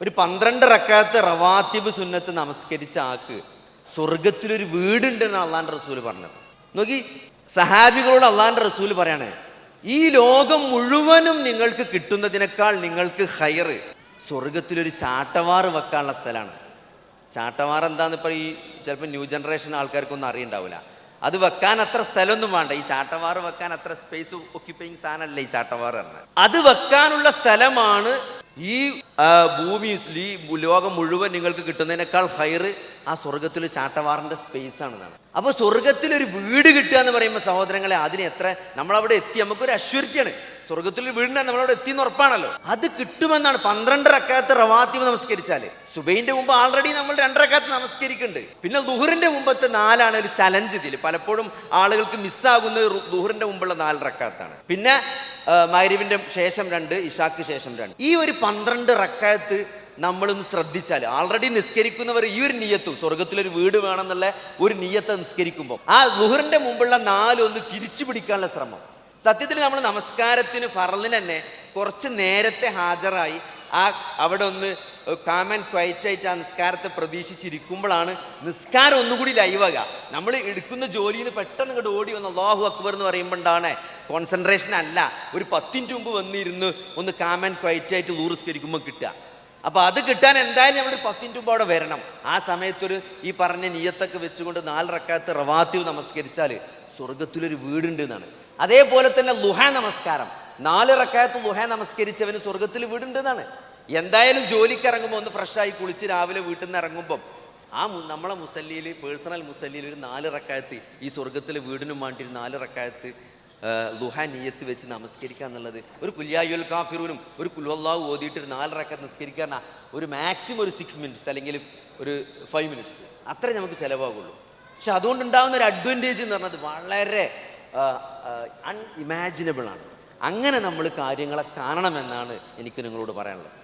ഒരു പന്ത്രണ്ട് റക്കാത്ത് റവാത്തിബ് സുന്നത്ത് നമസ്കരിച്ച ആക്ക് സ്വർഗത്തിലൊരു വീടുണ്ട് എന്നാണ് അള്ളാന്റെ റസൂൽ പറഞ്ഞത്. നോക്കി സഹാബികളോട് അള്ളാന്റെ റസൂൽ പറയാണ് ഈ ലോകം മുഴുവനും നിങ്ങൾക്ക് കിട്ടുന്നതിനേക്കാൾ നിങ്ങൾക്ക് ഹയറ് സ്വർഗത്തിലൊരു ചാട്ടവാറ് വെക്കാനുള്ള സ്ഥലമാണ്. ചാട്ടവാർ എന്താന്ന് ഇപ്പൊ ഈ ചിലപ്പോൾ ന്യൂ ജനറേഷൻ ആൾക്കാർക്കൊന്നും അറിയണ്ടാവില്ല അത് വെക്കാൻ അത്ര സ്ഥലമൊന്നും വേണ്ട. ഈ ചാട്ടവാറ് വെക്കാൻ അത്ര സ്പേസ് ഒക്യുപ്പയിങ് സാധനമല്ല ഈ ചാട്ടവാറ് പറഞ്ഞത്. അത് വെക്കാനുള്ള സ്ഥലമാണ് ഈ ഭൂമി ഈ ലോകം മുഴുവൻ നിങ്ങൾക്ക് കിട്ടുന്നതിനേക്കാൾ ഹൈറ് ആ സ്വർഗത്തിൽ ചാട്ടവാറിന്റെ സ്പേസ് ആണെന്നാണ് അപ്പോൾ സ്വർഗത്തിലൊരു വീട് കിട്ടുക എന്ന് പറയുമ്പോൾ സഹോദരങ്ങളെ അതിന് എത്ര? നമ്മളവിടെ എത്തി. നമുക്കൊരു അശ്വരിക്കാണ് സ്വർഗത്തിൽ വീടിനാണ് നമ്മളവിടെ എത്തി എന്ന് ഉറപ്പാണല്ലോ. അത് കിട്ടുമെന്നാണ് പന്ത്രണ്ട് റക്കാത്ത് റവാത്തിമ നമസ്കരിച്ചാൽ. സുബൈന്റെ മുമ്പ് ആൾറെഡി നമ്മൾ രണ്ടരക്കാത്ത് നമസ്കരിക്കുന്നുണ്ട്. പിന്നെ ദുഹറിന്റെ മുമ്പത്തെ നാലാണ് ഒരു ചലഞ്ച് ഇതിൽ പലപ്പോഴും ആളുകൾക്ക് മിസ്സാകുന്നത് റു- ദുഹറിന്റെ മുമ്പുള്ള നാല് റക്കാത്താണ് പിന്നെ മൈരവിന്റെ ശേഷം രണ്ട് ഇഷാക്ക് ശേഷം രണ്ട്. ഈ ഒരു പന്ത്രണ്ട് റക്കാത്ത് നമ്മളൊന്ന് ശ്രദ്ധിച്ചാൽ ആൾറെഡി നിസ്കരിക്കുന്നവർ ഈ ഒരു നീയത്തും സ്വർഗത്തിലൊരു വീട് വേണമെന്നുള്ള ഒരു നീയത്തെ നിസ്കരിക്കുമ്പോൾ ആ ദുഹറിന്റെ മുമ്പുള്ള നാലൊന്ന് തിരിച്ചു പിടിക്കാനുള്ള ശ്രമം. സത്യത്തിൽ നമ്മൾ നമസ്കാരത്തിന് ഫറലിന് തന്നെ കുറച്ച് നേരത്തെ ഹാജരായി ആ അവിടെ ഒന്ന് കാമൻ ക്വയറ്റായിട്ട് ആ നിസ്കാരത്തെ പ്രതീക്ഷിച്ചിരിക്കുമ്പോഴാണ് നിസ്കാരം ഒന്നുകൂടി ലൈവാകുക നമ്മൾ എടുക്കുന്ന ജോലിയിൽ നിന്ന് പെട്ടെന്ന് ഇങ്ങോട്ട് ഓടി വന്ന അള്ളാഹു അക്ബർ എന്ന് പറയുമ്പോണ്ടാണ് കോൺസെൻട്രേഷൻ അല്ല. ഒരു പത്തിന്റെ മുമ്പ് വന്നിരുന്ന് ഒന്ന് കാമൻ ക്വയറ്റായിട്ട് ലൂറിസ്കരിക്കുമ്പോൾ കിട്ടുക. അപ്പോൾ അത് കിട്ടാൻ എന്തായാലും നമ്മൾ പത്തിന്റെ മുമ്പ് അവിടെ വരണം. ആ സമയത്തൊരു ഈ പറഞ്ഞ നീയത്തൊക്കെ വെച്ചുകൊണ്ട് നാല് റക്കാത്ത് റവാത്തീവ് നമസ്കരിച്ചാൽ സ്വർഗത്തിലൊരു വീടുണ്ട് എന്നാണ്. അതേപോലെ തന്നെ ലുഹ നമസ്കാരം. നാല് ദുഹ നമസ്കരിച്ചവന് സ്വർഗത്തിൽ വീടുണ്ട് എന്നാണ് എന്തായാലും ജോലിക്ക് ഇറങ്ങുമ്പോൾ ഒന്ന് ഫ്രഷായി കുളിച്ച് രാവിലെ വീട്ടിൽ നിന്ന് ഇറങ്ങുമ്പം ആ നമ്മളെ മുസല്ലിയിൽ പേഴ്സണൽ മുസല്ലിയിൽ ഒരു നാല് റക്കായത്ത് ഈ സ്വർഗത്തിലെ വീടിനും വേണ്ടി ഒരു നാല് ലുഹ നീയത്ത് വെച്ച് നമസ്കരിക്കുക എന്നുള്ളത്. ഒരു കുല്യായുൽ കാഫിറൂനും ഒരു കുൽവല്ലാഹു ഓതിയിട്ട് ഒരു നാല് റക്കാത്ത് ഒരു മാക്സിമം ഒരു സിക്സ് മിനിറ്റ്സ് അല്ലെങ്കിൽ ഒരു ഫൈവ് മിനിറ്റ്സ് അത്രേ നമുക്ക് ചിലവാകുള്ളൂ. പക്ഷെ അതുകൊണ്ടുണ്ടാകുന്ന ഒരു അഡ്വാന്റേജ് എന്ന് പറഞ്ഞത് വളരെ അൺഇമാജിനബിൾ ആണ്. അങ്ങനെ നമ്മൾ കാര്യങ്ങളെ കാണണമെന്നാണ് എനിക്ക് നിങ്ങളോട് പറയാനുള്ളത്.